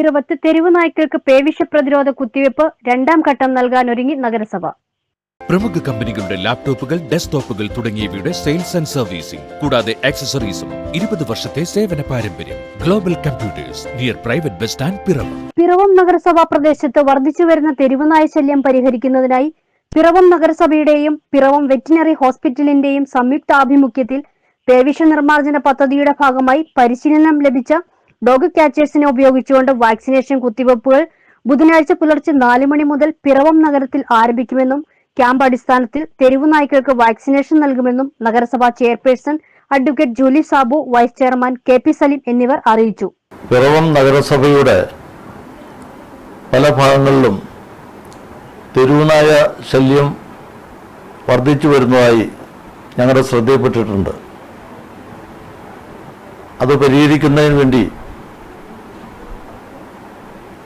പീറവത്ത് തെരുവ് നായ്ക്കൾക്ക് പേവിഷ പ്രതിരോധ കുത്തിവയ്പ് രണ്ടാം ഘട്ടം നൽകാൻ ഒരുങ്ങി നഗരസഭ. പ്രമുഖ കമ്പനികളുടെ ലാപ്ടോപ്പുകൾ ഡെസ്ക്ടോപ്പുകൾ തുടങ്ങിയവയുടെ സെയിൽസ് ആൻഡ് സർവീസിംഗ് കൂടാതെ ആക്സസറീസും ഇരുപത് വർഷത്തെ സേവന പാരമ്പര്യം global computers near private bus stand Piravom. Piravom നഗരസഭാ പ്രദേശത്ത് വർദ്ധിച്ചു വരുന്ന തെരുവുനായ ശല്യം പരിഹരിക്കുന്നതിനായി പിറവം നഗരസഭയുടെയും പിറവം വെറ്റിനറി ഹോസ്പിറ്റലിന്റെയും സംയുക്താഭിമുഖ്യത്തിൽ പേവിഷ നിർമ്മാർജന പദ്ധതിയുടെ ഭാഗമായി പരിശീലനം ലഭിച്ച ഡോഗ് ക്യാച്ചേഴ്സിനെ ഉപയോഗിച്ചുകൊണ്ട് വാക്സിനേഷൻ കുത്തിവയ്പ്പുകൾ ബുധനാഴ്ച പുലർച്ചെ നാല് മണി മുതൽ പിറവം നഗരത്തിൽ ആരംഭിക്കുമെന്നും ക്യാമ്പ് അടിസ്ഥാനത്തിൽ തെരുവു നായ്ക്കൾക്ക് വാക്സിനേഷൻ നൽകുമെന്നും നഗരസഭാ chairperson advocate Julie Sabu vice chairman K P Saleem എന്നിവർ അറിയിച്ചു. പിറവം നഗരസഭയുടെ പല ഭാഗങ്ങളിലും തെരുവുനായ ശല്യം വർദ്ധിച്ചു വരുന്നതായി ഞങ്ങളുടെ ശ്രദ്ധയിൽപ്പെട്ടിട്ടുണ്ട്. അത് പരിഹരിക്കുന്നതിന് വേണ്ടി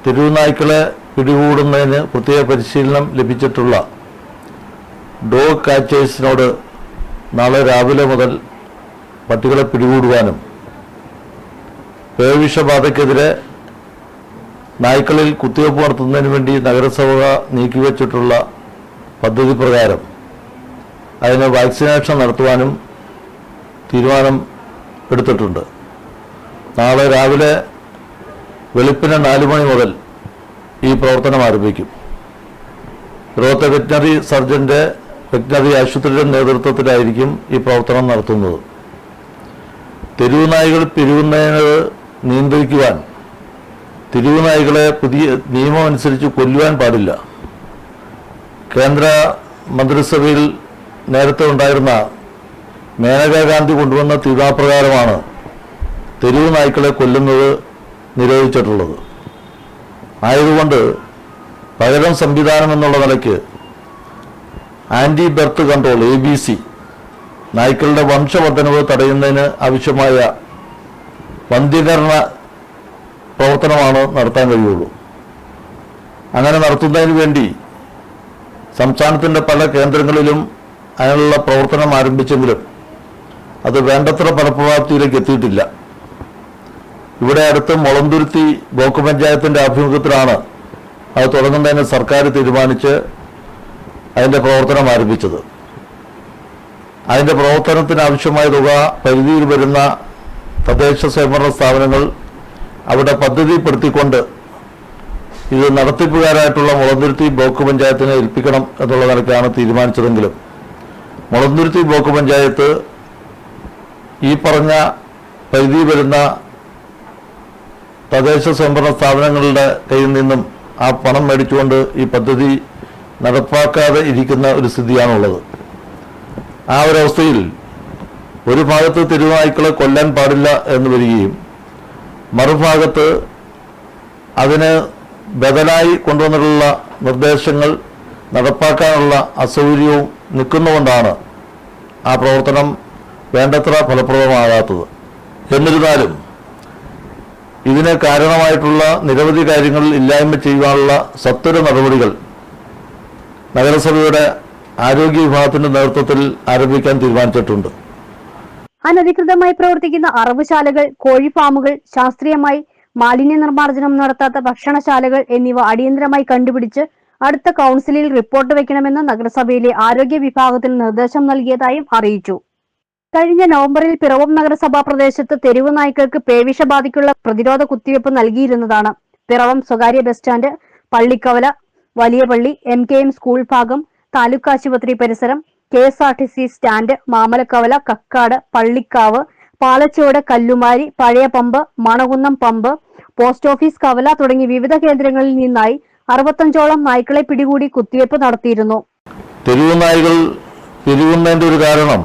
തെരുവുനായ്ക്കളെ പിടികൂടുന്നതിന് പ്രത്യേക പരിശീലനം ലഭിച്ചിട്ടുള്ള ഡോഗ് കാച്ചേഴ്സിനോട് നാളെ രാവിലെ മുതൽ പട്ടികളെ പിടികൂടുവാനും പേവിഷബാധയ്ക്കെതിരെ നായ്ക്കളിൽ കുത്തിവയ്പ് നടത്തുന്നതിന് വേണ്ടി നഗരസഭ നീക്കിവെച്ചിട്ടുള്ള പദ്ധതി പ്രകാരം അതിന് വാക്സിനേഷൻ നടത്തുവാനും തീരുമാനം എടുത്തിട്ടുണ്ട്. നാളെ രാവിലെ വെളുപ്പിന് നാല് മണി മുതൽ ഈ പ്രവർത്തനം ആരംഭിക്കും. റോത്ത വെറ്റിനറി സർജന്റെ വെറ്റിനറി ആശുപത്രിയുടെ നേതൃത്വത്തിലായിരിക്കും ഈ പ്രവർത്തനം നടത്തുന്നത്. തെരുവുനായികൾ പിരിവുന്നതിന് നിയന്ത്രിക്കുവാൻ തെരുവുനായികളെ പുതിയ നിയമം അനുസരിച്ച് കൊല്ലുവാൻ പാടില്ല. കേന്ദ്ര മന്ത്രിസഭയിൽ നേരത്തെ ഉണ്ടായിരുന്ന മേനകാ ഗാന്ധി കൊണ്ടുവന്ന തീതാപ്രകാരമാണ് തെരുവ് നായ്ക്കളെ കൊല്ലുന്നത് നിരോധിച്ചിട്ടുള്ളത്. ആയതുകൊണ്ട് പകരം സംവിധാനം എന്നുള്ള നിലയ്ക്ക് anti birth control A B C നായ്ക്കളുടെ വംശവർദ്ധനവ് തടയുന്നതിന് ആവശ്യമായ വന്ധ്യകരണ പ്രവർത്തനമാണ് നടത്താൻ കഴിയുള്ളൂ. അങ്ങനെ നടത്തുന്നതിന് വേണ്ടി സംസ്ഥാനത്തിന്റെ പല കേന്ദ്രങ്ങളിലും അതിനുള്ള പ്രവർത്തനം ആരംഭിച്ചെങ്കിലും അത് വേണ്ടത്ര ഫലപ്രാപ്തിയിലേക്ക് എത്തിയിട്ടില്ല. ഇവിടെ അടുത്ത് മുളന്തുരുത്തി ബ്ലോക്ക് പഞ്ചായത്തിന്റെ ആഭിമുഖ്യത്തിലാണ് അത് തുടങ്ങുന്നതിന് സർക്കാർ തീരുമാനിച്ച് അതിന്റെ പ്രവർത്തനം ആരംഭിച്ചത്. അതിന്റെ പ്രവർത്തനത്തിന് ആവശ്യമായ തുക പരിധിയിൽ വരുന്ന തദ്ദേശ സ്വയംഭരണ സ്ഥാപനങ്ങൾ അവിടെ പദ്ധതിപ്പെടുത്തിക്കൊണ്ട് ഇത് നടത്തിപ്പുകാരായിട്ടുള്ള മുളന്തുരുത്തി ബ്ലോക്ക് പഞ്ചായത്തിനെ ഏൽപ്പിക്കണം എന്നുള്ള നിലയ്ക്കാണ് തീരുമാനിച്ചതെങ്കിലും മുളന്തുരുത്തി ബ്ലോക്ക് പഞ്ചായത്ത് ഈ പറഞ്ഞ പരിധി വരുന്ന തദ്ദേശ സ്വയംഭരണ സ്ഥാപനങ്ങളുടെ കയ്യിൽ നിന്നും ആ പണം മേടിച്ചുകൊണ്ട് ഈ പദ്ധതി നടപ്പാക്കാതെ ഇരിക്കുന്ന ഒരു സ്ഥിതിയാണുള്ളത്. ആ ഒരവസ്ഥയിൽ ഒരു ഭാഗത്ത് തിരുവായ്ക്കളെ കൊല്ലാൻ പാടില്ല എന്ന് വരികയും മറുഭാഗത്ത് അതിന് ബദലായി കൊണ്ടുവന്നിട്ടുള്ള നിർദ്ദേശങ്ങൾ നടപ്പാക്കാനുള്ള അസൗകര്യവും നിൽക്കുന്നുകൊണ്ടാണ് ആ പ്രവർത്തനം വേണ്ടത്ര ഫലപ്രദമാകാത്തത്. എന്നിരുന്നാലും ഇതിന് കാരണമായിട്ടുള്ള നിരവധി കാര്യങ്ങൾ ഇല്ലായ്മ ചെയ്യുവാനുള്ള സത്വര നടപടികൾ നഗരസഭയുടെ ആരോഗ്യ വിഭാഗത്തിന്റെ നേതൃത്വത്തിൽ ആരംഭിക്കാൻ തീരുമാനിച്ചിട്ടുണ്ട്. അനധികൃതമായി പ്രവർത്തിക്കുന്ന അറവുശാലകൾ കോഴിഫാമുകൾ ശാസ്ത്രീയമായി മാലിന്യ നിർമ്മാർജനം നടത്താത്ത ഭക്ഷണശാലകൾ എന്നിവ അടിയന്തരമായി കണ്ടുപിടിച്ച് അടുത്ത കൗൺസിലിൽ റിപ്പോർട്ട് വയ്ക്കണമെന്ന് നഗരസഭയിലെ ആരോഗ്യ വിഭാഗത്തിൽ നിർദ്ദേശം നൽകിയതായും അറിയിച്ചു. കഴിഞ്ഞ നവംബറിൽ പിറവം നഗരസഭാ പ്രദേശത്ത് തെരുവ് നായ്ക്കൾക്ക് പേവിഷബാധയ്ക്കുള്ള പ്രതിരോധ കുത്തിവയ്പ് നൽകിയിരുന്നതാണ്. പിറവം സ്വകാര്യ ബസ് സ്റ്റാൻഡ് പള്ളിക്കവല വലിയ പള്ളി എം കെ എം സ്കൂൾ ഭാഗം താലൂക്ക് ആശുപത്രി പരിസരം K S R T C stand Mamalakkavala Kakkad Pallikkavu Palachode Kallumari പഴയ pump Manakunnam pump post office കവല തുടങ്ങി വിവിധ കേന്ദ്രങ്ങളിൽ നിന്നായി അറുപത്തഞ്ചോളം നായ്ക്കളെ പിടികൂടി കുത്തിവയ്പ് നടത്തിയിരുന്നു. തെരുവ് നായ്കൾ പിരിവുന്നതിന്റെ ഒരു കാരണം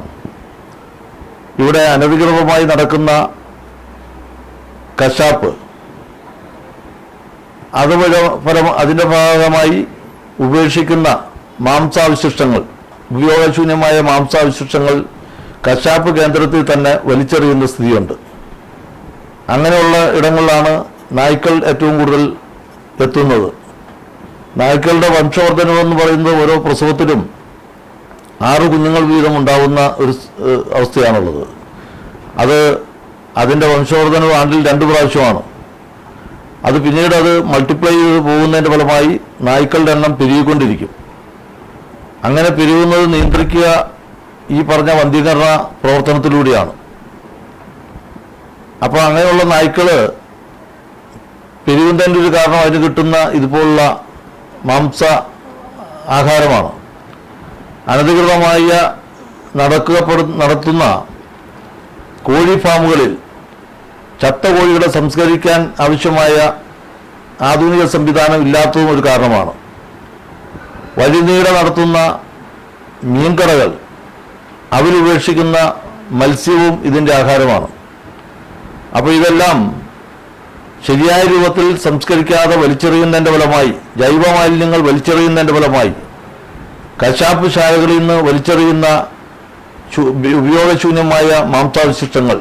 ഇവിടെ അനധികൃതമായി നടക്കുന്ന കശാപ്പ്. അത് വഴ- ഫലം അതിന്റെ ഭാഗമായി ഉപേക്ഷിക്കുന്ന മാംസാവശിഷ്ടങ്ങൾ ഉപയോഗശൂന്യമായ മാംസാവശിഷ്ടങ്ങൾ കശാപ്പ് കേന്ദ്രത്തിൽ തന്നെ വലിച്ചെറിയുന്ന സ്ഥിതിയുണ്ട്. അങ്ങനെയുള്ള ഇടങ്ങളിലാണ് നായ്ക്കൾ ഏറ്റവും കൂടുതൽ എത്തുന്നത്. നായ്ക്കളുടെ വംശവർദ്ധനമെന്ന് പറയുന്നത് ഓരോ പ്രസവത്തിലും ആറ് കുഞ്ഞുങ്ങൾ വീതം ഉണ്ടാവുന്ന ഒരു അവസ്ഥയാണുള്ളത്. അത് അതിന്റെ വംശവർദ്ധന ആണ്ടിൽ രണ്ട് പ്രാവശ്യമാണ്. അത് പിന്നീട് അത് മൾട്ടിപ്ലൈ ചെയ്ത് പോകുന്നതിന്റെ ഫലമായി നായ്ക്കളുടെ എണ്ണം പെരുകിക്കൊണ്ടിരിക്കും. അങ്ങനെ പെരുകുന്നത് നിയന്ത്രിക്കുക ഈ പറഞ്ഞ വന്ധീകരണ പ്രവർത്തനത്തിലൂടെയാണ്. അപ്പോൾ അങ്ങനെയുള്ള നായ്ക്കൾ പെരുകുന്നതിന്റെ ഒരു കാരണം അതിന് കിട്ടുന്ന ഇതുപോലുള്ള മാംസ ആഹാരമാണ്. അനധികൃതമായ നടക്കപ്പെടു നടത്തുന്ന കോഴി ഫാമുകളിൽ ചത്ത കോഴികളെ സംസ്കരിക്കാൻ ആവശ്യമായ ആധുനിക സംവിധാനം ഇല്ലാത്തതും ഒരു കാരണമാണ്. വഴിനീട നടത്തുന്ന മീൻകടകൾ അവരുപേക്ഷിക്കുന്ന മത്സ്യവും ഇതിന്റെ ആഹാരമാണ്. അപ്പോൾ ഇതെല്ലാം ശരിയായ രൂപത്തിൽ സംസ്കരിക്കാതെ വലിച്ചെറിയുന്നതിന്റെ ഫലമായി ജൈവ മാലിന്യങ്ങൾ വലിച്ചെറിയുന്നതിന്റെ ഫലമായി കശാപ്പ് ശാലകളിൽ നിന്ന് വലിച്ചെറിയുന്ന ഉപയോഗശൂന്യമായ മാംസാവശിഷ്ടങ്ങൾ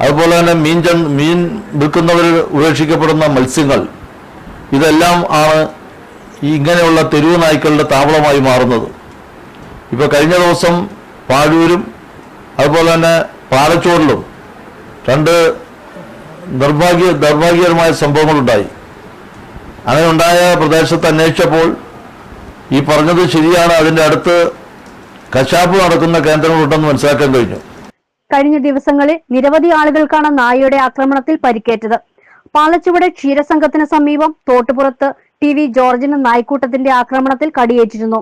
അതുപോലെ തന്നെ മീൻ മീൻ വിൽക്കുന്നവർ ഉപേക്ഷിക്കപ്പെടുന്ന മത്സ്യങ്ങൾ ഇതെല്ലാം ആണ് ഇങ്ങനെയുള്ള തെരുവ് നായ്ക്കളുടെ താവളമായി മാറുന്നത്. ഇപ്പോൾ കഴിഞ്ഞ ദിവസം പാഴൂരും അതുപോലെ തന്നെ പാലച്ചോറിലും രണ്ട് നിർഭാഗ്യ ദൗർഭാഗ്യകരമായ സംഭവങ്ങളുണ്ടായി. അങ്ങനെ ഉണ്ടായ പ്രദേശത്ത് അന്വേഷിച്ചപ്പോൾ ഈ പറഞ്ഞത് ശരിയാണ്. അതിന്റെ അടുത്ത് കശാപ്പ് നടക്കുന്ന കേന്ദ്രങ്ങളുണ്ടെന്ന് മനസ്സിലാക്കാൻ കഴിഞ്ഞു. കഴിഞ്ഞ ദിവസങ്ങളിൽ നിരവധി ആളുകൾക്കാണ് നായയുടെ ആക്രമണത്തിൽ പരിക്കേറ്റത്. പാലച്ചുവട് ക്ഷീരസംഘത്തിന് സമീപം തോട്ടുപുറത്ത് ടി വി ജോർജിന് നായ്ക്കൂട്ടത്തിന്റെ ആക്രമണത്തിൽ കടിയേറ്റിരുന്നു.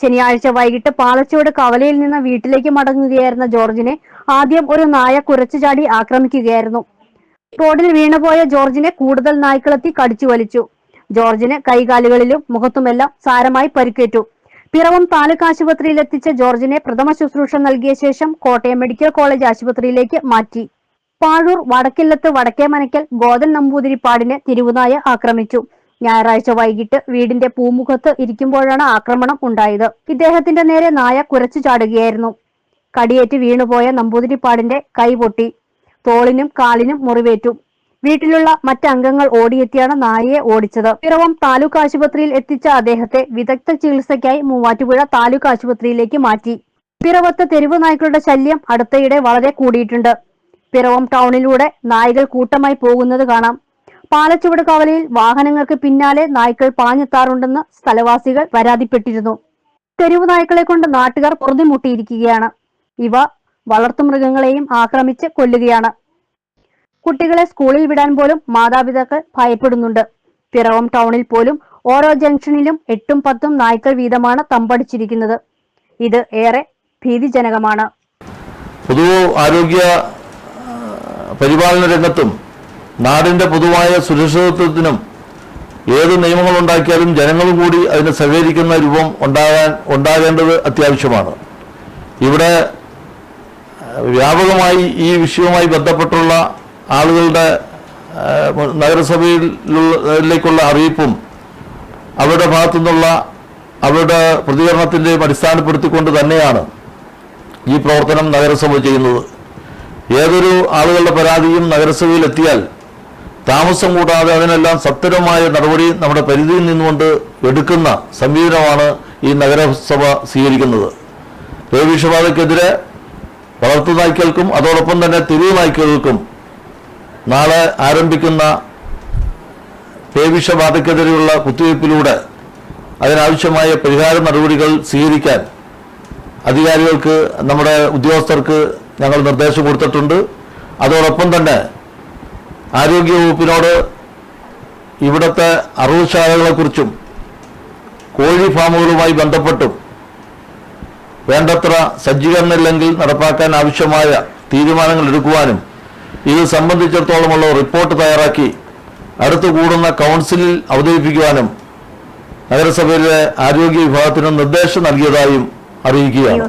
ശനിയാഴ്ച വൈകിട്ട് പാലച്ചുവട് കവലയിൽ നിന്ന് വീട്ടിലേക്ക് മടങ്ങുകയായിരുന്ന ജോർജിനെ ആദ്യം ഒരു നായ കുരച്ചു ചാടി ആക്രമിക്കുകയായിരുന്നു. റോഡിൽ വീണുപോയ ജോർജിനെ കൂടുതൽ നായ്ക്കളെത്തി കടിച്ചു വലിച്ചു ജോർജിന് കൈകാലുകളിലും മുഖത്തുമെല്ലാം സാരമായി പരിക്കേറ്റു. പിറവം താലൂക്ക് ആശുപത്രിയിൽ എത്തിച്ച ജോർജിനെ പ്രഥമ ശുശ്രൂഷ നൽകിയ ശേഷം കോട്ടയം മെഡിക്കൽ കോളേജ് ആശുപത്രിയിലേക്ക് മാറ്റി. പാഴൂർ വടക്കില്ലത്ത് വടക്കേ മനക്കൽ ഗോതൻ നമ്പൂതിരിപ്പാടിനെ തിരുവുനായ ആക്രമിച്ചു. ഞായറാഴ്ച വൈകിട്ട് വീടിന്റെ പൂമുഖത്ത് ഇരിക്കുമ്പോഴാണ് ആക്രമണം ഉണ്ടായത്. ഇദ്ദേഹത്തിന്റെ നേരെ നായ കുരച്ചു ചാടുകയായിരുന്നു. കടിയേറ്റ് വീണുപോയ നമ്പൂതിരിപ്പാടിന്റെ കൈ പൊട്ടി. തോളിനും കാലിനും മുറിവേറ്റു. വീട്ടിലുള്ള മറ്റംഗങ്ങൾ ഓടിയെത്തിയാണ് നായയെ ഓടിച്ചത്. പിറവം താലൂക്ക് ആശുപത്രിയിൽ എത്തിച്ച അദ്ദേഹത്തെ വിദഗ്ധ ചികിത്സയ്ക്കായി മൂവാറ്റുപുഴ താലൂക്ക് ആശുപത്രിയിലേക്ക് മാറ്റി. പിറവത്ത് തെരുവ് നായ്ക്കളുടെ ശല്യം അടുത്തയിടെ വളരെ കൂടിയിട്ടുണ്ട്. പിറവം ടൗണിലൂടെ നായകൾ കൂട്ടമായി പോകുന്നത് കാണാം. പാലച്ചുവട് കവലയിൽ വാഹനങ്ങൾക്ക് പിന്നാലെ നായ്ക്കൾ പാഞ്ഞെത്താറുണ്ടെന്ന് സ്ഥലവാസികൾ പരാതിപ്പെട്ടിരുന്നു. തെരുവ് നായ്ക്കളെ കൊണ്ട് നാട്ടുകാർ പൊറുതിമുട്ടിയിരിക്കുകയാണ്. ഇവ വളർത്തുമൃഗങ്ങളെയും ആക്രമിച്ച് കൊല്ലുകയാണ്. കുട്ടികളെ സ്കൂളിൽ വിടാൻ പോലും മാതാപിതാക്കൾ ഭയപ്പെടുന്നുണ്ട്. പിറവം ടൗണിൽ പോലും ഓരോ ജംഗ്ഷനിലും എട്ടും പത്തും നായ്ക്കൾ വീതമാണ് തമ്പടിച്ചിരിക്കുന്നത്. ഇത് ഏറെ ഭീതിജനകമാണ്. പൊതു ആരോഗ്യ പരിപാലന രംഗത്തും നാടിന്റെ പൊതുവായ സുരക്ഷിതത്വത്തിനും ഏത് നിയമങ്ങൾ ഉണ്ടാക്കിയാലും ജനങ്ങളും കൂടി അതിന് സഹകരിക്കുന്ന രൂപം ഉണ്ടാകാൻ ഉണ്ടാകേണ്ടത് അത്യാവശ്യമാണ്. ഇവിടെ വ്യാപകമായി ഈ വിഷയവുമായി ബന്ധപ്പെട്ടുള്ള ആളുകളുടെ നഗരസഭയിലേക്കുള്ള അറിയിപ്പും അവരുടെ ഭാഗത്തു നിന്നുള്ള അവരുടെ പ്രതികരണത്തിന്റെയും അടിസ്ഥാനപ്പെടുത്തിക്കൊണ്ട് തന്നെയാണ് ഈ പ്രവർത്തനം നഗരസഭ ചെയ്യുന്നത്. ഏതൊരു ആളുകളുടെ പരാതിയും നഗരസഭയിൽ എത്തിയാൽ താമസം കൂടാതെ അതിനെല്ലാം സത്വരമായ നടപടി നമ്മുടെ പരിധിയിൽ നിന്നുകൊണ്ട് എടുക്കുന്ന സമീപനമാണ് ഈ നഗരസഭ സ്വീകരിക്കുന്നത്. പേവിഷബാധയ്ക്കെതിരെ വളർത്തു നായ്ക്കൾക്കും അതോടൊപ്പം തന്നെ തെരുവ് നായ്ക്കൾക്കും നാളെ ആരംഭിക്കുന്ന പേവിഷബാധയ്ക്കെതിരെയുള്ള കുത്തിവയ്പ്പിലൂടെ അതിനാവശ്യമായ പരിഹാര നടപടികൾ സ്വീകരിക്കാൻ അധികാരികൾക്ക് നമ്മുടെ ഉദ്യോഗസ്ഥർക്ക് ഞങ്ങൾ നിർദ്ദേശം കൊടുത്തിട്ടുണ്ട്. അതോടൊപ്പം തന്നെ ആരോഗ്യവകുപ്പിനോട് ഇവിടുത്തെ അറുപശാലകളെക്കുറിച്ചും കോഴി ഫാമുകളുമായി ബന്ധപ്പെട്ടും വേണ്ടത്ര സജ്ജീകരണമില്ലെങ്കിൽ നടപ്പാക്കാൻ ആവശ്യമായ തീരുമാനങ്ങൾ എടുക്കുവാനും ഇത് സംബന്ധിച്ചിടത്തോളമുള്ള റിപ്പോർട്ട് തയ്യാറാക്കി അടുത്തു കൂടുന്ന കൗൺസിലിൽ അവതരിപ്പിക്കുവാനും നഗരസഭയിലെ ആരോഗ്യ വിഭാഗത്തിന് നിർദ്ദേശം നൽകിയതായും അറിയിക്കുകയാണ്.